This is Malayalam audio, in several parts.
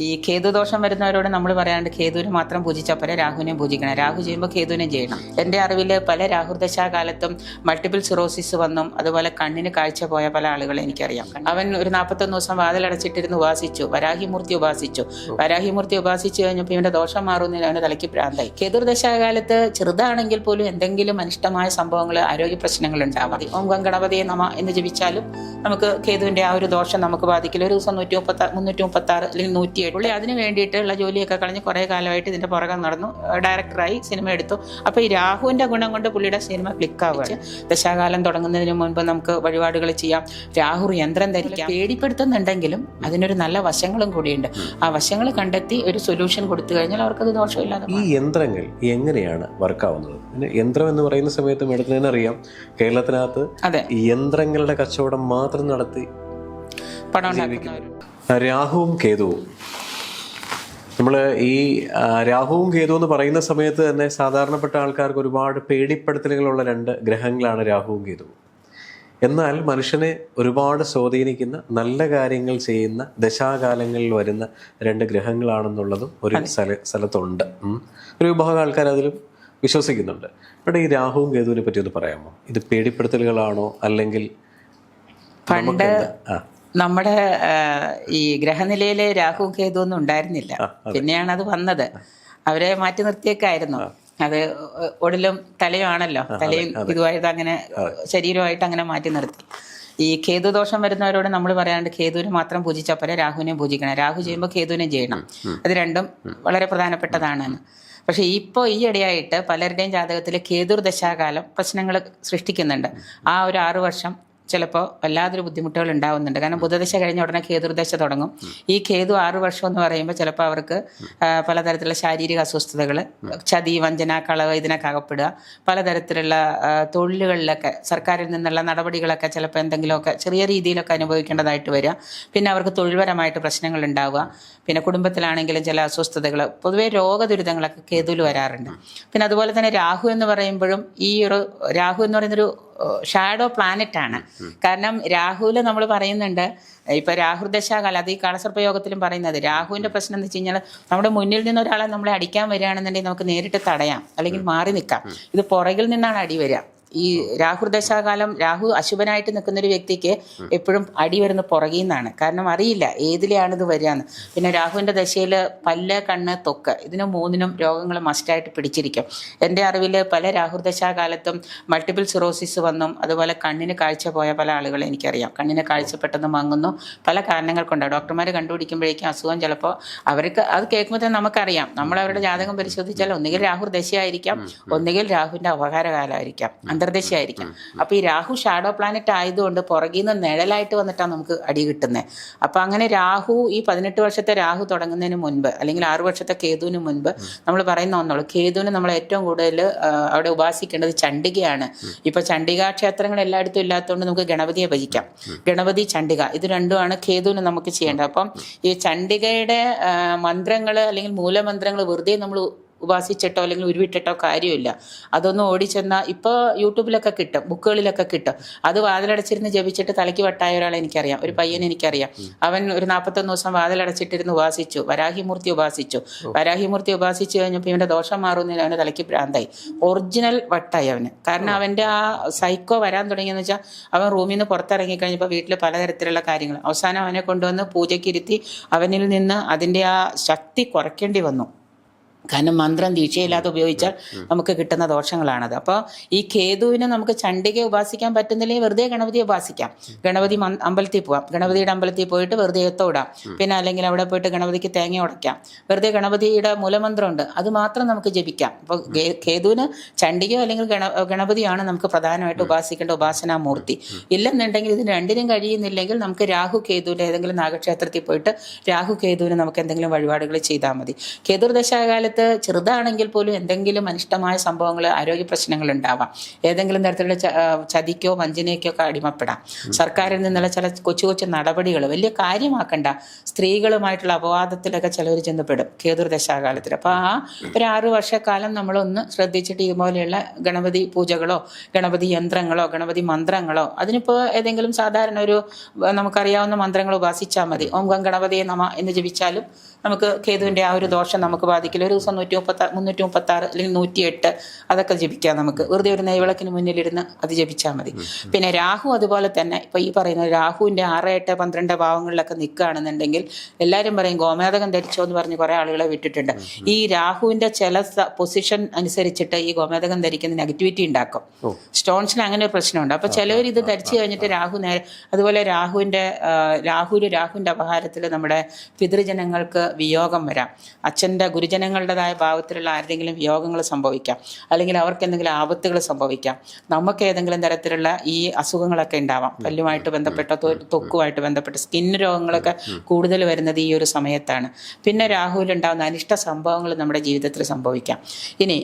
ഈ കേതു ദോഷം വരുന്നവരോട് നമ്മൾ പറയാണ്ട് കേതുവിനെ മാത്രം പൂജിച്ചാൽ പോലെ രാഹുവിനെ പൂജിക്കണം. രാഹു ചെയ്യുമ്പോൾ കേതുവിനെ ചെയ്യണം എന്റെ അറിവിൽ പല രാഹുദശാകാലത്തും മൾട്ടിപ്പിൾ സിറോസിസ് വന്നും അതുപോലെ കണ്ണിന് കാഴ്ച പോയ പല ആളുകളെ എനിക്കറിയാം. അവൻ ഒരു നാൽപ്പത്തൊന്ന് ദിവസം വാതിലടച്ചിട്ടിരുന്ന് ഉപാസിച്ചു വരാഹിമൂർത്തി ഉപാസിച്ചു. വരാഹിമൂർത്തി ഉപാസിച്ചു കഴിഞ്ഞപ്പോൾ ഇവന്റെ ദോഷം മാറുന്നതിന് അവന്റെ തലയ്ക്ക് ഭ്രാന്തായി. കേതുർദശാകാലത്ത് ചെറുതാണെങ്കിൽ പോലും എന്തെങ്കിലും അനിഷ്ടമായ സംഭവങ്ങൾ ആരോഗ്യ പ്രശ്നങ്ങൾ ഉണ്ടാവാം. ഓം ഗണപതിയെ നമ എന്ന് ജപിച്ചാലും നമുക്ക് കേതുവിന്റെ ആ ഒരു ദോഷം നമുക്ക് ബാധിക്കില്ല. ഒരു ദിവസം നൂറ്റി മുപ്പത്തി മുന്നൂറ്റി മുപ്പത്തി ആറ് അല്ലെങ്കിൽ നൂറ്റി ഏഴ് പുള്ളി അതിന് വേണ്ടിയിട്ടുള്ള ജോലിയൊക്കെ കളഞ്ഞ് കുറേ കാലമായിട്ട് ഇതിന്റെ പുറകെ നടന്നു. ഡയറക്ടറായി സിനിമ എടുത്തു. അപ്പോൾ ഈ രാഹുവിന്റെ ഗുണം കൊണ്ട് പുള്ളിയുടെ സിനിമ ക്ലിക്കാവുക ദശാകാലം തുടങ്ങുന്നതിന് മുൻപ് നമുക്ക് വഴിപാടുകൾ ചെയ്യാം. രാഹു യന്ത്രം ധരിക്കാം. പേടിപ്പെടുത്തുന്നുണ്ടെങ്കിലും അതിനൊരു നല്ല വശങ്ങളും കൂടിയുണ്ട്. ആ വശങ്ങൾ കണ്ടെത്തി ഒരു സൊല്യൂഷൻ കൊടുത്തു കഴിഞ്ഞാൽ അവർക്കത് ദോഷമില്ലാതെ ഈ യന്ത്രങ്ങൾ എങ്ങനെയാണ് വർക്കാവുന്നത്? പിന്നെ യന്ത്രം എന്ന് പറയുന്ന സമയത്ത് മേഡത്തിന് തന്നെ അറിയാം. കേരളത്തിനകത്ത് യന്ത്രങ്ങളുടെ കച്ചവടം മാത്രം നടത്തി പണം രാഹുവും കേതുവും. നമ്മൾ ഈ രാഹുവും കേതു എന്ന് പറയുന്ന സമയത്ത് തന്നെ സാധാരണപ്പെട്ട ആൾക്കാർക്ക് ഒരുപാട് പേടിപ്പെടുത്തലുകളുള്ള രണ്ട് ഗ്രഹങ്ങളാണ് രാഹുവും കേതുവും. എന്നാൽ മനുഷ്യനെ ഒരുപാട് സ്വാധീനിക്കുന്ന നല്ല കാര്യങ്ങൾ ചെയ്യുന്ന ദശാകാലങ്ങളിൽ വരുന്ന രണ്ട് ഗ്രഹങ്ങളാണെന്നുള്ളതും ഒരു സ്ഥല സ്ഥലത്തുണ്ട്. ഒരു വിഭാഗം ആൾക്കാർ അതിലും വിശ്വസിക്കുന്നുണ്ട്. ഇവിടെ ഈ രാഹുവും കേതുവിനെ പറ്റി ഒന്ന് പറയാമോ? ഇത് പേടിപ്പെടുത്തലുകളാണോ? അല്ലെങ്കിൽ പണ്ട് നമ്മുടെ ഈ ഗ്രഹനിലയിലെ രാഹു കേതു ഒന്നും ഉണ്ടായിരുന്നില്ല. പിന്നെയാണ് അത് വന്നത്. അവരെ മാറ്റി നിർത്തിയൊക്കെ ആയിരുന്നു. അത് ഒടിലും തലയുമാണല്ലോ. തലയും ഇതുമായിട്ട് അങ്ങനെ ശരീരമായിട്ട് അങ്ങനെ മാറ്റി നിർത്തി. ഈ കേതു ദോഷം വരുന്നവരോട് നമ്മൾ പറയാണ്ട് കേതുവിനെ മാത്രം പൂജിച്ചാൽ പോലെ രാഹുവിനെ പൂജിക്കണം. രാഹു ചെയ്യുമ്പോൾ കേതുവിനെ ചെയ്യണം. അത് രണ്ടും വളരെ പ്രധാനപ്പെട്ടതാണ്. പക്ഷേ ഇപ്പോൾ ഈ ഇടയായിട്ട് പലരുടെയും ജാതകത്തിൽ കേതുർ ദശാകാലം പ്രശ്നങ്ങൾ സൃഷ്ടിക്കുന്നുണ്ട്. ആ ഒരു ആറു വർഷം ചിലപ്പോൾ വല്ലാതൊരു ബുദ്ധിമുട്ടുകൾ ഉണ്ടാവുന്നുണ്ട്. കാരണം ബുധദശ കഴിഞ്ഞ ഉടനെ കേതുർദശ തുടങ്ങും. ഈ കേതു ആറു വർഷം എന്ന് പറയുമ്പോൾ ചിലപ്പോൾ അവർക്ക് പലതരത്തിലുള്ള ശാരീരിക അസ്വസ്ഥതകൾ ചതി വഞ്ചന കളവ് ഇതിനൊക്കെ അകപ്പെടുക. പലതരത്തിലുള്ള തൊഴിലുകളിലൊക്കെ സർക്കാരിൽ നിന്നുള്ള നടപടികളൊക്കെ ചിലപ്പോൾ എന്തെങ്കിലുമൊക്കെ ചെറിയ രീതിയിലൊക്കെ അനുഭവിക്കേണ്ടതായിട്ട് വരിക. പിന്നെ അവർക്ക് തൊഴിൽപരമായിട്ട് പ്രശ്നങ്ങൾ ഉണ്ടാവുക. പിന്നെ കുടുംബത്തിലാണെങ്കിലും ചില അസ്വസ്ഥതകൾ പൊതുവേ രോഗദുരിതങ്ങളൊക്കെ കേതുവിൽ വരാറുണ്ട്. പിന്നെ അതുപോലെ തന്നെ രാഹു എന്ന് പറയുമ്പോഴും ഈ ഒരു രാഹു എന്ന് പറയുന്നൊരു ഷാഡോ പ്ലാനറ്റ് ആണ്. കാരണം രാഹുവിൽ നമ്മൾ പറയുന്നുണ്ട് ഇപ്പൊ രാഹു ദശാകാലം അത് ഈ കളസർപ്പയോഗത്തിലും പറയുന്നത് രാഹുവിന്റെ പ്രശ്നം എന്ന് വെച്ച് കഴിഞ്ഞാൽ നമ്മുടെ മുന്നിൽ നിന്ന് ഒരാളെ നമ്മളെ അടിക്കാൻ വരികയാണെന്നുണ്ടെങ്കിൽ നമുക്ക് നേരിട്ട് തടയാം അല്ലെങ്കിൽ മാറി നിൽക്കാം. ഇത് പുറകിൽ നിന്നാണ് അടി വരിക. ഈ രാഹു ദശാകാലം രാഹു അശുഭനായിട്ട് നിൽക്കുന്ന ഒരു വ്യക്തിക്ക് എപ്പോഴും അടി വരുന്ന പുറകിൽ നിന്നാണ്. കാരണം അറിയില്ല ഏതിലെയാണ് ഇത് വരികയെന്ന്. പിന്നെ രാഹുവിന്റെ ദശയിൽ പല്ല് കണ്ണ് തൊക്ക് ഇതിന് മൂന്നിനും രോഗങ്ങൾ മസ്റ്റായിട്ട് പിടിച്ചിരിക്കും. എന്റെ അറിവിൽ പല രാഹു ദശാകാലത്തും മൾട്ടിപ്പിൾ സിറോസിസ് വന്നും അതുപോലെ കണ്ണിന് കാഴ്ച പോയ പല ആളുകളെ എനിക്കറിയാം. കണ്ണിന് കാഴ്ച പെട്ടെന്ന് മങ്ങുന്നു. പല കാരണങ്ങൾ കൊണ്ടാണ് ഡോക്ടർമാർ കണ്ടുപിടിക്കുമ്പോഴേക്കും അസുഖം ചിലപ്പോൾ അവർക്ക് അത് കേൾക്കുമ്പോൾ തന്നെ നമുക്കറിയാം. നമ്മൾ അവരുടെ ജാതകം പരിശോധിച്ചാൽ ഒന്നുകിൽ രാഹു ദശയായിരിക്കാം ഒന്നുകിൽ രാഹുവിന്റെ അപകാരകാലമായിരിക്കാം അന്തർദശയായിരിക്കാം. അപ്പോൾ ഈ രാഹു ഷാഡോ പ്ലാനറ്റ് ആയതുകൊണ്ട് പുറകിൽ നിന്ന് നിഴലായിട്ട് വന്നിട്ടാണ് നമുക്ക് അടി കിട്ടുന്നത് അപ്പോൾ അങ്ങനെ രാഹു ഈ പതിനെട്ട് വർഷത്തെ രാഹു തുടങ്ങുന്നതിന് മുൻപ് അല്ലെങ്കിൽ ആറു വർഷത്തെ കേതുവിന് മുൻപ് നമ്മൾ പറയുന്ന ഒന്നുള്ളൂ കേതുവിന് നമ്മൾ ഏറ്റവും കൂടുതൽ അവിടെ ഉപാസിക്കേണ്ടത് ചണ്ഡികയാണ്. ഇപ്പൊ ചണ്ഡിക ക്ഷേത്രങ്ങൾ എല്ലായിടത്തും ഇല്ലാത്തതുകൊണ്ട് നമുക്ക് ഗണപതിയെ ഭജിക്കാം. ഗണപതി ചണ്ഡിക ഇത് രണ്ടുമാണ് കേതുവിന് നമുക്ക് ചെയ്യേണ്ടത്. അപ്പം ഈ ചണ്ഡികയുടെ മന്ത്രങ്ങൾ അല്ലെങ്കിൽ മൂലമന്ത്രങ്ങൾ വെറുതെ നമ്മൾ ഉപാസിച്ചിട്ടോ അല്ലെങ്കിൽ ഉരുവിട്ടിട്ടോ കാര്യമില്ല. അതൊന്നും ഓടിച്ചെന്നാൽ ഇപ്പോൾ യൂട്യൂബിലൊക്കെ കിട്ടും ബുക്കുകളിലൊക്കെ കിട്ടും. അത് വാതിലടച്ചിരുന്ന് ജപിച്ചിട്ട് തലയ്ക്ക് വട്ടായ ഒരാളെ എനിക്കറിയാം ഒരു പയ്യനെ എനിക്കറിയാം. അവൻ ഒരു നാൽപ്പത്തൊന്ന് ദിവസം വാതിലടച്ചിട്ടിരുന്ന് ഉപാസിച്ചു വരാഹിമൂർത്തി ഉപാസിച്ചു വരാഹിമൂർത്തി ഉപാസിച്ചു കഴിഞ്ഞപ്പോൾ ഇവന്റെ ദോഷം മാറുന്നതിന് അവന്റെ തലയ്ക്ക് ഭ്രാന്തായി. ഒറിജിനൽ വട്ടായി അവന്. കാരണം അവന്റെ ആ സൈക്കോ വരാൻ തുടങ്ങിയെന്ന് വെച്ചാൽ അവൻ റൂമിൽ നിന്ന് പുറത്തിറങ്ങി കഴിഞ്ഞപ്പോൾ വീട്ടിൽ പലതരത്തിലുള്ള കാര്യങ്ങൾ അവസാനം അവനെ കൊണ്ടുവന്ന് പൂജയ്ക്കിരുത്തി അവനിൽ നിന്ന് അതിന്റെ ആ ശക്തി കുറയ്ക്കേണ്ടി വന്നു. കാരണം മന്ത്രം ദീക്ഷയില്ലാതെ ഉപയോഗിച്ചാൽ നമുക്ക് കിട്ടുന്ന ദോഷങ്ങളാണത്. അപ്പോൾ ഈ കേതുവിനെ നമുക്ക് ചണ്ഡിക ഉപാസിക്കാൻ പറ്റുന്നില്ലെങ്കിൽ വെറുതെ ഗണപതി ഉപാസിക്കാം. ഗണപതി അമ്പലത്തിൽ പോവാം. ഗണപതിയുടെ അമ്പലത്തിൽ പോയിട്ട് വെറുതെ എത്തോടാം പിന്നെ അല്ലെങ്കിൽ അവിടെ പോയിട്ട് ഗണപതിക്ക് തേങ്ങ ഉടയ്ക്കാം. വെറുതെ ഗണപതിയുടെ മൂലമന്ത്രമുണ്ട്. അത് മാത്രം നമുക്ക് ജപിക്കാം. അപ്പോൾ കേതുവിന് ചണ്ഡികയോ അല്ലെങ്കിൽ ഗണ ഗണപതിയാണ് നമുക്ക് പ്രധാനമായിട്ട് ഉപാസിക്കേണ്ട ഉപാസനാ ഉപാസനാമൂർത്തി ഇല്ലെന്നുണ്ടെങ്കിൽ ഇതിന് രണ്ടിനും കഴിയുന്നില്ലെങ്കിൽ നമുക്ക് രാഹു കേതുവിന്റെ ഏതെങ്കിലും നാഗക്ഷേത്രത്തിൽ പോയിട്ട് രാഹു കേതുവിന് നമുക്ക് എന്തെങ്കിലും വഴിപാടുകൾ ചെയ്താൽ മതി. കേതുർ ദശാകാലത്ത് കാലത്ത് ചെറുതാണെങ്കിൽ പോലും എന്തെങ്കിലും അനിഷ്ടമായ സംഭവങ്ങൾ ആരോഗ്യ പ്രശ്നങ്ങൾ ഉണ്ടാവാം. ഏതെങ്കിലും തരത്തിലുള്ള ചതിക്കോ വഞ്ചനയ്ക്കോ ഒക്കെ അടിമപ്പെടാം. സർക്കാരിൽ നിന്നുള്ള ചില കൊച്ചു കൊച്ചു നടപടികൾ വലിയ കാര്യമാക്കണ്ട. സ്ത്രീകളുമായിട്ടുള്ള അപവാദത്തിലൊക്കെ ചിലവർ ചെന്നപ്പെടും കേതുർ ദശാകാലത്തിൽ അപ്പോൾ ആ ഒരു ആറു വർഷക്കാലം നമ്മളൊന്ന് ശ്രദ്ധിച്ചിട്ട് ഇതുപോലെയുള്ള ഗണപതി പൂജകളോ ഗണപതി യന്ത്രങ്ങളോ ഗണപതി മന്ത്രങ്ങളോ അതിനിപ്പോ ഏതെങ്കിലും സാധാരണ ഒരു നമുക്കറിയാവുന്ന മന്ത്രങ്ങൾ ഉപാസിച്ചാൽ മതി. ഓം ഗം ഗണപതിയെ നമ എന്ന് ജപിച്ചാലും നമുക്ക് കേതുവിന്റെ ആ ഒരു ദോഷം നമുക്ക് ബാധിക്കില്ല. ഒരു ദിവസം നൂറ്റി മുപ്പത്തി മുന്നൂറ്റി മുപ്പത്തി ആറ് അല്ലെങ്കിൽ നൂറ്റി എട്ട് അതൊക്കെ ജപിക്കാം നമുക്ക്. വെറുതെ ഒരു നെയ്വിളക്കിന് മുന്നിലിരുന്ന് അത് ജപിച്ചാൽ മതി. പിന്നെ രാഹു അതുപോലെ തന്നെ ഇപ്പൊ ഈ പറയുന്ന രാഹുവിന്റെ ആറ് എട്ട് പന്ത്രണ്ട് ഭാവങ്ങളിലൊക്കെ നിൽക്കുകയാണെന്നുണ്ടെങ്കിൽ എല്ലാവരും പറയും ഗോമേതകം ധരിച്ചോ എന്ന് പറഞ്ഞ് കുറെ ആളുകളെ വിട്ടിട്ടുണ്ട്. ഈ രാഹുവിന്റെ ചില പൊസിഷൻ അനുസരിച്ചിട്ട് ഈ ഗോമേതകം ധരിക്കുന്ന നെഗറ്റിവിറ്റി ഉണ്ടാക്കും. സ്റ്റോൺസിന് അങ്ങനെ ഒരു പ്രശ്നമുണ്ട്. അപ്പൊ ചിലവർ ഇത് ധരിച്ചു കഴിഞ്ഞിട്ട് രാഹു നേരെ അതുപോലെ രാഹുവിന്റെ രാഹുവിന് രാഹുവിന്റെ അപഹാരത്തിൽ നമ്മുടെ പിതൃജനങ്ങൾക്ക് വിയോഗം വരാം. അച്ഛന്റെ ഗുരുജനങ്ങളുടേതായ ഭാവത്തിലുള്ള ആരുടെങ്കിലും യോഗങ്ങൾ സംഭവിക്കാം. അല്ലെങ്കിൽ അവർക്ക് എന്തെങ്കിലും ആപത്തുകൾ സംഭവിക്കാം. നമുക്ക് ഏതെങ്കിലും തരത്തിലുള്ള ഈ അസുഖങ്ങളൊക്കെ ഉണ്ടാവാം. പല്ലുമായിട്ട് ബന്ധപ്പെട്ട തൊക്കുമായിട്ട് ബന്ധപ്പെട്ട സ്കിൻ രോഗങ്ങളൊക്കെ കൂടുതൽ വരുന്നത് ഈ ഒരു സമയത്താണ്. പിന്നെ രാഹുവിൽ ഉണ്ടാകുന്ന അനിഷ്ട സംഭവങ്ങൾ നമ്മുടെ ജീവിതത്തിൽ സംഭവിക്കാം. ഇനി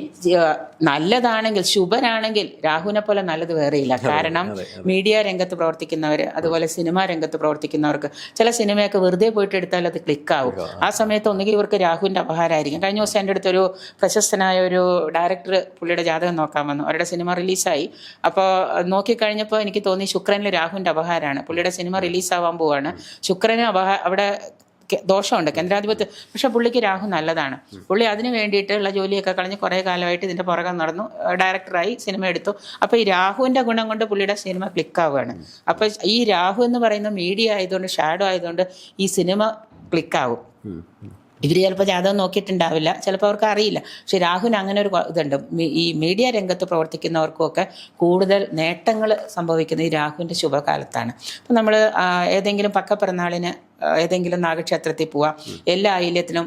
നല്ലതാണെങ്കിൽ ശുഭനാണെങ്കിൽ രാഹുവിനെ പോലെ നല്ലത് വേറെയില്ല. കാരണം മീഡിയ രംഗത്ത് പ്രവർത്തിക്കുന്നവർ അതുപോലെ സിനിമാ രംഗത്ത് പ്രവർത്തിക്കുന്നവർക്ക് ചില സിനിമയൊക്കെ വെറുതെ പോയിട്ട് എടുത്താൽ അത് ക്ലിക്കാവും. ആ സമയത്ത് ഒന്നുകിൽ ഇവർക്ക് രാഹുവിന്റെ അപഹാരമായിരിക്കും. കഴിഞ്ഞ ദിവസം എന്റെ അടുത്തൊരു പ്രശസ്തനായ ഒരു ഡയറക്ടർ പുള്ളിയുടെ ജാതകം നോക്കാൻ വന്നു. അവരുടെ സിനിമ റിലീസായി. അപ്പോൾ നോക്കിക്കഴിഞ്ഞപ്പോൾ എനിക്ക് തോന്നി ശുക്രനിൽ രാഹുവിന്റെ അപഹാരമാണ്. പുള്ളിയുടെ സിനിമ റിലീസാവാൻ പോവാണ്. ശുക്രന് അപഹാ അവിടെ ദോഷമുണ്ട് കേന്ദ്രാധിപത്യം പക്ഷെ പുള്ളിക്ക് രാഹു നല്ലതാണ്. പുള്ളി അതിന് വേണ്ടിയിട്ടുള്ള ജോലിയൊക്കെ കളഞ്ഞ് കുറേ കാലമായിട്ട് ഇതിന്റെ പുറകെ നടന്നു. ഡയറക്ടറായി സിനിമ എടുത്തു. അപ്പോൾ ഈ രാഹുവിന്റെ ഗുണം കൊണ്ട് പുള്ളിയുടെ സിനിമ ക്ലിക്കാവുകയാണ്. അപ്പോൾ ഈ രാഹു എന്ന് പറയുന്ന മീഡിയ ആയതുകൊണ്ട് ഷാഡോ ആയതുകൊണ്ട് ഈ സിനിമ ക്ലിക്കാവും. ഇവർ ചിലപ്പോൾ ജാതകം നോക്കിയിട്ടുണ്ടാവില്ല ചിലപ്പോൾ അവർക്ക് അറിയില്ല. പക്ഷെ രാഹുവിന് അങ്ങനെ ഒരു ഇതുണ്ട്. ഈ മീഡിയ രംഗത്ത് പ്രവർത്തിക്കുന്നവർക്കൊക്കെ കൂടുതൽ നേട്ടങ്ങൾ സംഭവിക്കുന്നത് ഈ രാഹുവിന്റെ ശുഭകാലത്താണ്. അപ്പം നമ്മൾ ഏതെങ്കിലും പക്കപ്പിറന്നാളിന് ആ, ഏതെങ്കിലും നാഗക്ഷേത്രത്തിൽ പോവാം. എല്ലാ ആയില്യത്തിനും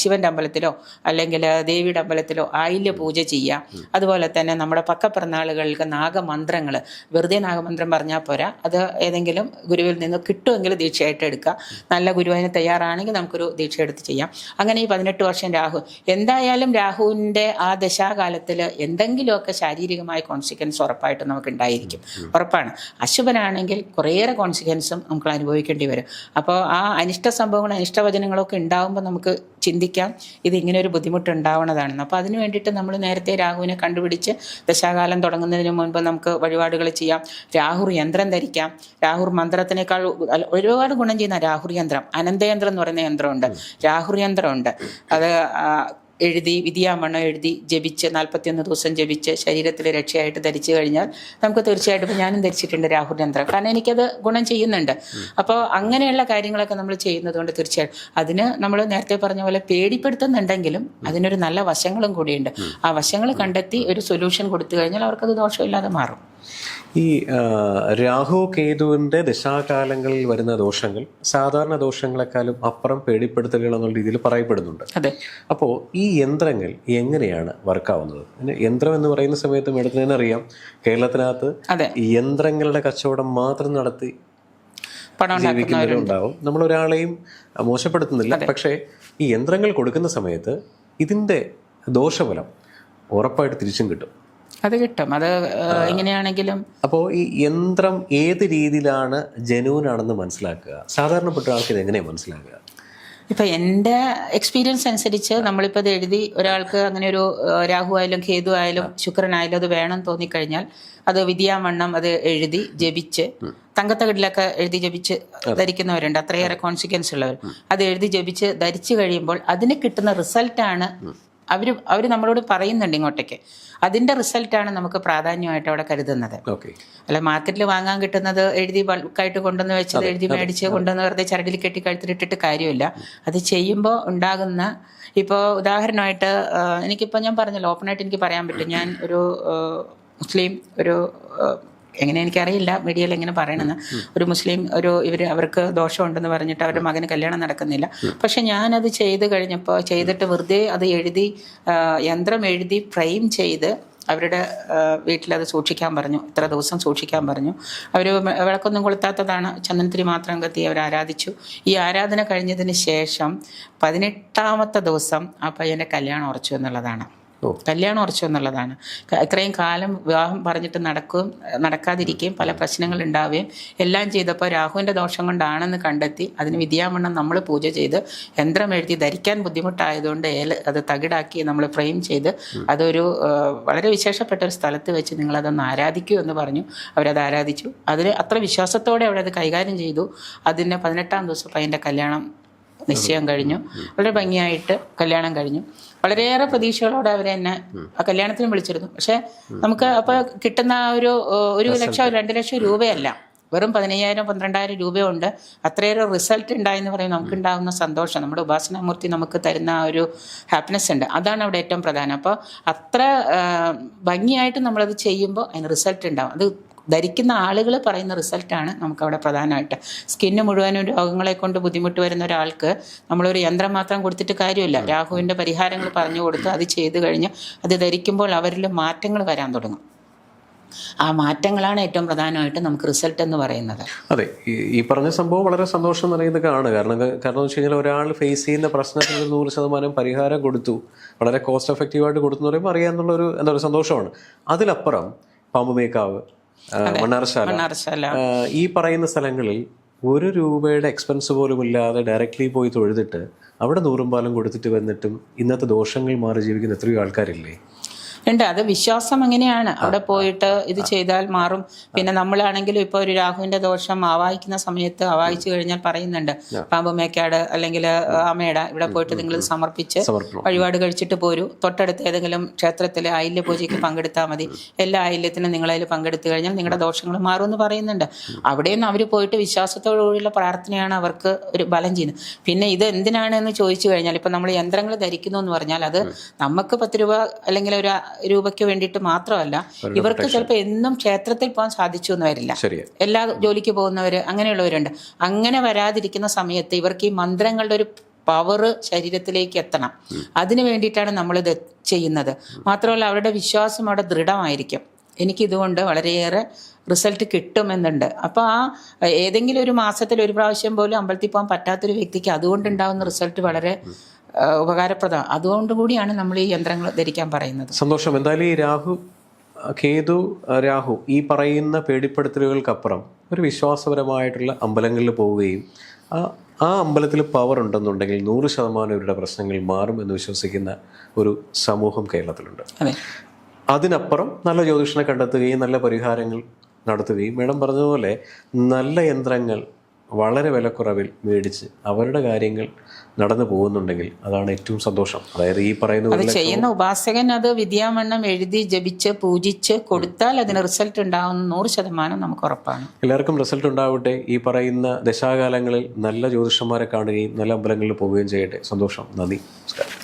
ശിവന്റെ അമ്പലത്തിലോ അല്ലെങ്കിൽ ദേവിയുടെ അമ്പലത്തിലോ ആയില്യ പൂജ ചെയ്യാം. അതുപോലെ തന്നെ നമ്മുടെ പക്കപ്പിറന്നാളുകൾക്ക് നാഗമന്ത്രങ്ങൾ വെറുതെ നാഗമന്ത്രം പറഞ്ഞാൽ പോരാ. അത് ഏതെങ്കിലും ഗുരുവിൽ നിന്ന് കിട്ടുമെങ്കിൽ ദീക്ഷയായിട്ട് എടുക്കുക നല്ല ഗുരുവിന് തയ്യാറാണെങ്കിൽ നമുക്കൊരു ദീക്ഷ എടുത്ത് ചെയ്യാം. അങ്ങനെ ഈ പതിനെട്ട് വർഷം രാഹു എന്തായാലും രാഹുവിന്റെ ആ ദശാകാലത്തിൽ എന്തെങ്കിലുമൊക്കെ ശാരീരികമായ കോൺസിക്വൻസ് ഉറപ്പായിട്ട് നമുക്ക് ഉണ്ടായിരിക്കും ഉറപ്പാണ്. അശുഭനാണെങ്കിൽ കുറേയേറെ കോൺസിക്വൻസും നമുക്ക് അനുഭവിക്കേണ്ടി വരും. അപ്പോൾ ആ അനിഷ്ട സംഭവങ്ങളും അനിഷ്ടവചനങ്ങളൊക്കെ ഉണ്ടാകുമ്പോൾ നമുക്ക് ചിന്തിക്കാം. ഇത് ഇങ്ങനെ ഒരു ബുദ്ധിമുട്ട് ഉണ്ടാവണതാണെന്ന്. അപ്പോൾ അതിന് വേണ്ടിയിട്ട് നമ്മൾ നേരത്തെ രാഹുവിനെ കണ്ടുപിടിച്ച് ദശാകാലം തുടങ്ങുന്നതിന് മുൻപ് നമുക്ക് വഴിപാടുകൾ ചെയ്യാം. രാഹുർ യന്ത്രം ധരിക്കാം. രാഹുർ മന്ത്രത്തിനേക്കാൾ ഒരുപാട് ഗുണം ചെയ്യുന്ന രാഹുർ യന്ത്രം. അനന്തയന്ത്രം എന്ന് പറയുന്ന യന്ത്രമുണ്ട്. രാഹുർ യന്ത്രമുണ്ട്. അത് എഴുതി വിധിയാമണ്ണം എഴുതി ജപിച്ച് നാൽപ്പത്തിയൊന്ന് ദിവസം ജപിച്ച് ശരീരത്തിൽ രക്ഷയായിട്ട് ധരിച്ചു കഴിഞ്ഞാൽ നമുക്ക് തീർച്ചയായിട്ടും ഞാനും ധരിച്ചിട്ടുണ്ട് രാഹുൽ യന്ത്രം കാരണം എനിക്കത് ഗുണം ചെയ്യുന്നുണ്ട്. അപ്പോൾ അങ്ങനെയുള്ള കാര്യങ്ങളൊക്കെ നമ്മൾ ചെയ്യുന്നത് കൊണ്ട് തീർച്ചയായിട്ടും അതിന് നമ്മൾ നേരത്തെ പറഞ്ഞ പോലെ പേടിപ്പെടുത്തുന്നുണ്ടെങ്കിലും അതിനൊരു നല്ല വശങ്ങളും കൂടിയുണ്ട്. ആ വശങ്ങൾ കണ്ടെത്തി ഒരു സൊല്യൂഷൻ കൊടുത്തു കഴിഞ്ഞാൽ അവർക്കത് ദോഷമില്ലാതെ മാറും. ഈ രാഹു കേതുവിന്റെ ദശാകാലങ്ങളിൽ വരുന്ന ദോഷങ്ങൾ സാധാരണ ദോഷങ്ങളെക്കാളും അപ്പുറം പേടിപ്പെടുത്തലുകൾ എന്നുള്ള രീതിയിൽ പറയപ്പെടുന്നുണ്ട്. അതെ. അപ്പോൾ ഈ യന്ത്രങ്ങൾ എങ്ങനെയാണ് വർക്കാവുന്നത് യന്ത്രം എന്ന് പറയുന്ന സമയത്ത് മേഡത്തിന് തന്നെ അറിയാം കേരളത്തിനകത്ത് യന്ത്രങ്ങളുടെ കച്ചവടം മാത്രം നടത്തി പണം ഉണ്ടാക്കുന്നവരുണ്ട് ജീവിക്കുന്നവരും ഉണ്ടാവും നമ്മൾ ഒരാളെയും മോശപ്പെടുത്തുന്നില്ല. പക്ഷേ ഈ യന്ത്രങ്ങൾ കൊടുക്കുന്ന സമയത്ത് ഇതിന്റെ ദോഷഫലം ഉറപ്പായിട്ട് തിരിച്ചും കിട്ടും. അത് കിട്ടും. അത് എങ്ങനെയാണെങ്കിലും അപ്പോൾ ഈ യന്ത്രം ഏത് രീതിയിലാണ് ജനുവിനാണെന്ന് മനസ്സിലാക്കുക? സാധാരണപ്പെട്ട ആൾക്ക് ഇത് എങ്ങനെയാണ് മനസ്സിലാക്കുക? ഇപ്പൊ എന്റെ എക്സ്പീരിയൻസ് അനുസരിച്ച് നമ്മളിപ്പോൾ ഇത് എഴുതി ഒരാൾക്ക് അങ്ങനെ ഒരു രാഹു ആയാലും കേതു ആയാലും ശുക്രനായാലും അത് വേണം തോന്നിക്കഴിഞ്ഞാൽ അത് വിദ്യാവണ്ണം അത് എഴുതി ജപിച്ച് തങ്കത്തകടിലൊക്കെ എഴുതി ജപിച്ച് ധരിക്കുന്നവരുണ്ട്. അത്രയേറെ കോൺസിക്വൻസ് ഉള്ളവർ. അത് എഴുതി ജപിച്ച് ധരിച്ചു കഴിയുമ്പോൾ അതിന് കിട്ടുന്ന റിസൾട്ടാണ് അവർ അവർ നമ്മളോട് പറയുന്നുണ്ട് ഇങ്ങോട്ടേക്ക്. അതിന്റെ റിസൾട്ടാണ് നമുക്ക് പ്രാധാന്യമായിട്ട് അവിടെ കരുതുന്നത്. ഓക്കെ. അല്ല മാർക്കറ്റിൽ വാങ്ങാൻ കിട്ടുന്നത് എഴുതി ബൾക്കായിട്ട് കൊണ്ടുവന്ന് വെച്ചത് എഴുതി മേടിച്ച് കൊണ്ടുവന്ന് വെറുതെ ചരടിൽ കെട്ടി കഴുത്തിലിട്ടിട്ട് കാര്യമില്ല. അത് ചെയ്യുമ്പോൾ ഉണ്ടാകുന്ന ഇപ്പോൾ ഉദാഹരണമായിട്ട് എനിക്കിപ്പോൾ ഞാൻ പറഞ്ഞല്ലോ ഓപ്പണായിട്ട് എനിക്ക് പറയാൻ പറ്റും. ഞാൻ ഒരു മുസ്ലിം ഒരു എങ്ങനെ എനിക്കറിയില്ല മീഡിയയിൽ എങ്ങനെ പറയണമെന്ന്. ഒരു മുസ്ലിം ഒരു ഇവർ അവർക്ക് ദോഷമുണ്ടെന്ന് പറഞ്ഞിട്ട് അവരുടെ മകന് കല്യാണം നടക്കുന്നില്ല. പക്ഷെ ഞാനത് ചെയ്ത് കഴിഞ്ഞപ്പോൾ ചെയ്തിട്ട് വെറുതെ അത് എഴുതി യന്ത്രം എഴുതി ഫ്രെയിം ചെയ്ത് അവരുടെ വീട്ടിലത് സൂക്ഷിക്കാൻ പറഞ്ഞു. ഇത്ര ദിവസം സൂക്ഷിക്കാൻ പറഞ്ഞു. അവർ വിളക്കൊന്നും കൊളുത്താത്തതാണ്. ചന്ദനത്തിരി മാത്രം കത്തി അവർ ആരാധിച്ചു. ഈ ആരാധന കഴിഞ്ഞതിന് ശേഷം പതിനെട്ടാമത്തെ ദിവസം ആ പയ്യന്റെ കല്യാണം ഉറച്ചു എന്നുള്ളതാണ്. കല്യാണം ഉറച്ചു എന്നുള്ളതാണ്. ഇത്രയും കാലം വിവാഹം പറഞ്ഞിട്ട് നടക്കും നടക്കാതിരിക്കുകയും പല പ്രശ്നങ്ങൾ ഉണ്ടാവുകയും എല്ലാം ചെയ്തപ്പോൾ രാഹുവിന്റെ ദോഷം കൊണ്ടാണെന്ന് കണ്ടെത്തി അതിന് വിദ്യാമണ്ണം നമ്മൾ പൂജ ചെയ്ത് യന്ത്രം എഴുതി ധരിക്കാൻ ബുദ്ധിമുട്ടായതുകൊണ്ട് ഏല അത് തകിടാക്കി നമ്മൾ ഫ്രെയിം ചെയ്ത് അതൊരു വളരെ വിശേഷപ്പെട്ട ഒരു സ്ഥലത്ത് വെച്ച് നിങ്ങളതൊന്ന് ആരാധിക്കൂ എന്ന് പറഞ്ഞു. അവരത് ആരാധിച്ചു. അതിൽ അത്ര വിശ്വാസത്തോടെ അവരത് കൈകാര്യം ചെയ്തു. അതിന്റെ പതിനെട്ടാം ദിവസം പയ്യന്റെ കല്യാണം നിശ്ചയം കഴിഞ്ഞു. വളരെ ഭംഗിയായിട്ട് കല്യാണം കഴിഞ്ഞു. വളരെയേറെ പ്രതീക്ഷകളോടെ അവർ എന്നെ ആ കല്യാണത്തിന് വിളിച്ചിരുന്നു. പക്ഷെ നമുക്ക് അപ്പോൾ കിട്ടുന്ന ഒരു ഒരു ലക്ഷം രണ്ട് ലക്ഷം രൂപയല്ല. വെറും പതിനയ്യായിരം പന്ത്രണ്ടായിരം രൂപയുണ്ട്. അത്രയേറെ റിസൾട്ട് ഉണ്ടായെന്ന് പറയുമ്പോൾ നമുക്ക് ഉണ്ടാകുന്ന സന്തോഷം. നമ്മുടെ ഉപാസനാമൂർത്തി നമുക്ക് തരുന്ന ആ ഒരു ഹാപ്പിനെസ് ഉണ്ട്. അതാണ് അവിടെ ഏറ്റവും പ്രധാനം. അപ്പോൾ അത്ര ഭംഗിയായിട്ട് നമ്മളത് ചെയ്യുമ്പോൾ അതിന് റിസൾട്ട് ഉണ്ടാവും. അത് ധരിക്കുന്ന ആളുകൾ പറയുന്ന റിസൾട്ടാണ് നമുക്കവിടെ പ്രധാനമായിട്ട്. സ്കിന്ന് മുഴുവനും രോഗങ്ങളെ കൊണ്ട് ബുദ്ധിമുട്ട് വരുന്ന ഒരാൾക്ക് നമ്മളൊരു യന്ത്രം മാത്രം കൊടുത്തിട്ട് കാര്യമില്ല. രാഹുവിന്റെ പരിഹാരങ്ങൾ പറഞ്ഞു കൊടുത്ത് അത് ചെയ്തു കഴിഞ്ഞ് അത് ധരിക്കുമ്പോൾ അവരിൽ മാറ്റങ്ങൾ വരാൻ തുടങ്ങും. ആ മാറ്റങ്ങളാണ് ഏറ്റവും പ്രധാനമായിട്ട് നമുക്ക് റിസൾട്ട് എന്ന് പറയുന്നത്. അതെ ഈ- പറഞ്ഞ സംഭവം വളരെ സന്തോഷം നിറയുന്നതൊക്കെയാണ് കാരണം കാരണം എന്ന് വെച്ച് കഴിഞ്ഞാൽ ഒരാൾ ഫേസ് ചെയ്യുന്ന പ്രശ്നത്തിന് നൂറ് ശതമാനം പരിഹാരം കൊടുത്തു. വളരെ കോസ്റ്റ് എഫക്റ്റീവായിട്ട് കൊടുത്തു എന്ന് പറയുമ്പോൾ അറിയാമെന്നുള്ളൊരു എന്താ പറയുക സന്തോഷമാണ്. അതിലപ്പുറം പാമ്പുമേക്കാവ് ആ, മണ്ണാർശാല. ഈ പറയുന്ന സ്ഥലങ്ങളിൽ ഒരു രൂപയുടെ എക്സ്പെൻസ് പോലും ഇല്ലാതെ ഡയറക്റ്റ്ലി പോയി തൊഴുതിട്ട് അവിടെ നൂറും പാലും കൊടുത്തിട്ട് വന്നിട്ടും ഇന്നത്തെ ദോഷങ്ങൾ മാറി ജീവിക്കുന്ന എത്രയോ ആൾക്കാരില്ലേ? ഉണ്ട്. അത് വിശ്വാസം അങ്ങനെയാണ്. അവിടെ പോയിട്ട് ഇത് ചെയ്താൽ മാറും. പിന്നെ നമ്മളാണെങ്കിലും ഇപ്പോൾ ഒരു രാഹുവിന്റെ ദോഷം ആവാഹിക്കുന്ന സമയത്ത് ആവാഹിച്ചു കഴിഞ്ഞാൽ പറയുന്നുണ്ട്. പാമ്പുമേക്കാട് അല്ലെങ്കിൽ അമ്മയുടെ ഇവിടെ പോയിട്ട് നിങ്ങൾ സമർപ്പിച്ച് വഴിപാട് കഴിച്ചിട്ട് പോരൂ. തൊട്ടടുത്ത് ഏതെങ്കിലും ക്ഷേത്രത്തിലെ ആയില്യ പൂജയ്ക്ക് പങ്കെടുത്താൽ മതി. എല്ലാ ആയില്യത്തിനും നിങ്ങളതിൽ പങ്കെടുത്തു കഴിഞ്ഞാൽ നിങ്ങളുടെ ദോഷങ്ങൾ മാറും എന്ന് പറയുന്നുണ്ട്. അവിടെയും അവർ പോയിട്ട് വിശ്വാസത്തോടുകൂടിയുള്ള പ്രാർത്ഥനയാണ് അവർക്ക് ഒരു ബലം ചെയ്യുന്നത്. പിന്നെ ഇത് എന്തിനാണ് എന്ന് ചോദിച്ചു കഴിഞ്ഞാൽ ഇപ്പം നമ്മൾ യന്ത്രങ്ങൾ ധരിക്കുന്നു എന്ന് പറഞ്ഞാൽ അത് നമുക്ക് പത്ത് രൂപ അല്ലെങ്കിൽ ഒരു രൂപയ്ക്ക് വേണ്ടിയിട്ട് മാത്രമല്ല ഇവർക്ക് ചിലപ്പോൾ എന്നും ക്ഷേത്രത്തിൽ പോകാൻ സാധിച്ചു എന്ന് വരില്ല എല്ലാ ജോലിക്ക് പോകുന്നവർ അങ്ങനെയുള്ളവരുണ്ട്. അങ്ങനെ വരാതിരിക്കുന്ന സമയത്ത് ഇവർക്ക് ഈ മന്ത്രങ്ങളുടെ ഒരു പവർ ശരീരത്തിലേക്ക് എത്തണം. അതിനു വേണ്ടിയിട്ടാണ് നമ്മളിത് ചെയ്യുന്നത്. മാത്രമല്ല അവരുടെ വിശ്വാസം അവിടെ ദൃഢമായിരിക്കും. എനിക്കിതുകൊണ്ട് വളരെയേറെ റിസൾട്ട് കിട്ടുമെന്നുണ്ട്. അപ്പോൾ ആ ഏതെങ്കിലും ഒരു മാസത്തിൽ ഒരു പ്രാവശ്യം പോലും അമ്പലത്തിൽ പോകാൻ പറ്റാത്തൊരു വ്യക്തിക്ക് അതുകൊണ്ടുണ്ടാകുന്ന റിസൾട്ട് വളരെ ഉപകാരപ്രദമാണ് അതുകൊണ്ട് കൂടിയാണ് നമ്മൾ ഈ യന്ത്രങ്ങൾ ധരിക്കാൻ പറയുന്നത്. സന്തോഷം. എന്തായാലും ഈ രാഹു കേതു രാഹു ഈ പറയുന്ന പേടിപ്പെടുത്തലുകൾക്കപ്പുറം ഒരു വിശ്വാസപരമായിട്ടുള്ള അമ്പലങ്ങളിൽ പോവുകയും ആ ആ അമ്പലത്തിൽ പവർ ഉണ്ടെന്നുണ്ടെങ്കിൽ നൂറ് ശതമാനം ഇവരുടെ പ്രശ്നങ്ങൾ മാറും എന്ന് വിശ്വസിക്കുന്ന ഒരു സമൂഹം കേരളത്തിലുണ്ട്. അതിനപ്പുറം നല്ല ജ്യോതിഷനെ കണ്ടെത്തുകയും നല്ല പരിഹാരങ്ങൾ നടത്തുകയും മേഡം പറഞ്ഞതുപോലെ നല്ല യന്ത്രങ്ങൾ വളരെ വിലക്കുറവിൽ മേടിച്ച് അവരുടെ കാര്യങ്ങൾ നടന്നു പോകുന്നുണ്ടെങ്കിൽ അതാണ് ഏറ്റവും സന്തോഷം. അതായത് ഈ പറയുന്ന ചെയ്യുന്ന ഉപാസകൻ അത് വിദ്യാമണ്ണം എഴുതി ജപിച്ച് പൂജിച്ച് കൊടുത്താൽ അതിന് റിസൾട്ട് ഉണ്ടാവുന്ന നൂറ് ശതമാനം നമുക്ക് ഉറപ്പാണ്. എല്ലാവർക്കും റിസൾട്ട് ഉണ്ടാവട്ടെ. ഈ പറയുന്ന ദശാകാലങ്ങളിൽ നല്ല ജ്യോതിഷന്മാരെ കാണുകയും നല്ല അമ്പലങ്ങളിൽ പോവുകയും ചെയ്യട്ടെ. സന്തോഷം. നന്ദി. നമസ്കാരം.